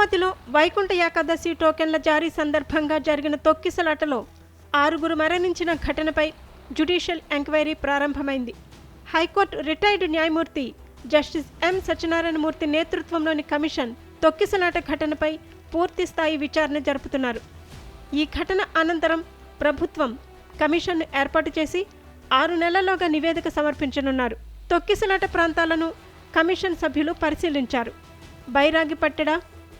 తిరుపతిలో వైకుంఠ ఏకాదశి టోకెన్ల జారీ సందర్భంగా జరిగిన తొక్కిసలాటలో ఆరుగురు మరణించిన ఘటనపై జ్యుడిషియల్ ఎంక్వైరీ ప్రారంభమైంది. హైకోర్టు రిటైర్డ్ న్యాయమూర్తి జస్టిస్ ఎం సత్యనారాయణమూర్తి నేతృత్వంలోని కమిషన్ తొక్కిసలాట ఘటనపై పూర్తి స్థాయి విచారణ జరుపుతున్నారు. ఈ ఘటన అనంతరం ప్రభుత్వం కమిషన్ను ఏర్పాటు చేసి ఆరు నెలల్లోగా నివేదిక సమర్పించనున్నారు. తొక్కిసలాట ప్రాంతాలను కమిషన్ సభ్యులు పరిశీలించారు. Bairagipatteda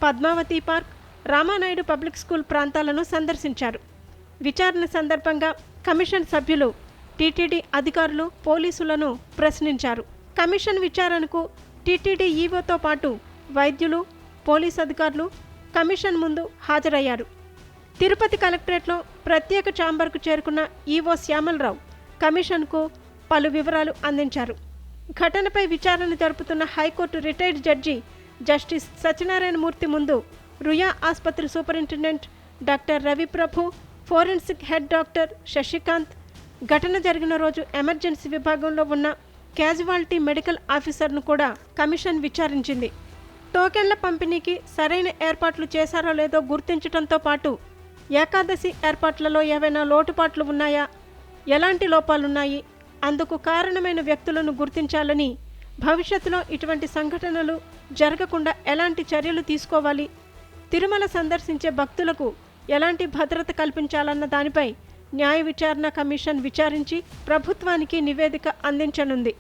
Padmavathi park Ramanaidu public school ప్రాంతాలను సందర్శించారు. విచారణ సందర్భంగా కమిషన్ సభ్యులు టీటీడీ అధికారులు పోలీసులను ప్రశ్నించారు. కమిషన్ విచారణకు టీటీడీ ఈవోతో పాటు వైద్యులు పోలీస్ అధికారులు కమిషన్ ముందు హాజరయ్యారు. తిరుపతి కలెక్టరేట్లో ప్రత్యేక ఛాంబర్కు చేరుకున్న ఈవో శ్యామలరావు కమిషన్కు పలు వివరాలు అందించారు. ఘటనపై విచారణ జరుపుతున్న high court retired judge justice Satyanarayanamurthy ముందు రుయా ఆసుపత్రి superintendent doctor Ravi Prabhu forensic head doctor Shashikanth ఘటన జరిగిన రోజు ఎమర్జెన్సీ విభాగంలో ఉన్న క్యాజువాలిటీ మెడికల్ ఆఫీసర్ను కూడా కమిషన్ విచారించింది. టోకెన్ల పంపిణీకి సరైన ఏర్పాట్లు చేశారో లేదో గుర్తించడంతో పాటు ఏకాదశి ఏర్పాట్లలో ఏవైనా లోటుపాట్లు ఉన్నాయా? ఎలాంటి లోపాలున్నాయి? అందుకు కారణమైన వ్యక్తులను గుర్తించాలని భవిష్యత్తులో ఇటువంటి సంఘటనలు జరగకుండా ఎలాంటి చర్యలు తీసుకోవాలి? తిరుమల సందర్శించే భక్తులకు ఎలాంటి భద్రత కల్పించాలన్న దానిపై న్యాయ విచారణ కమిషన్ విచారించి ప్రభుత్వానికి నివేదిక అందించనుంది.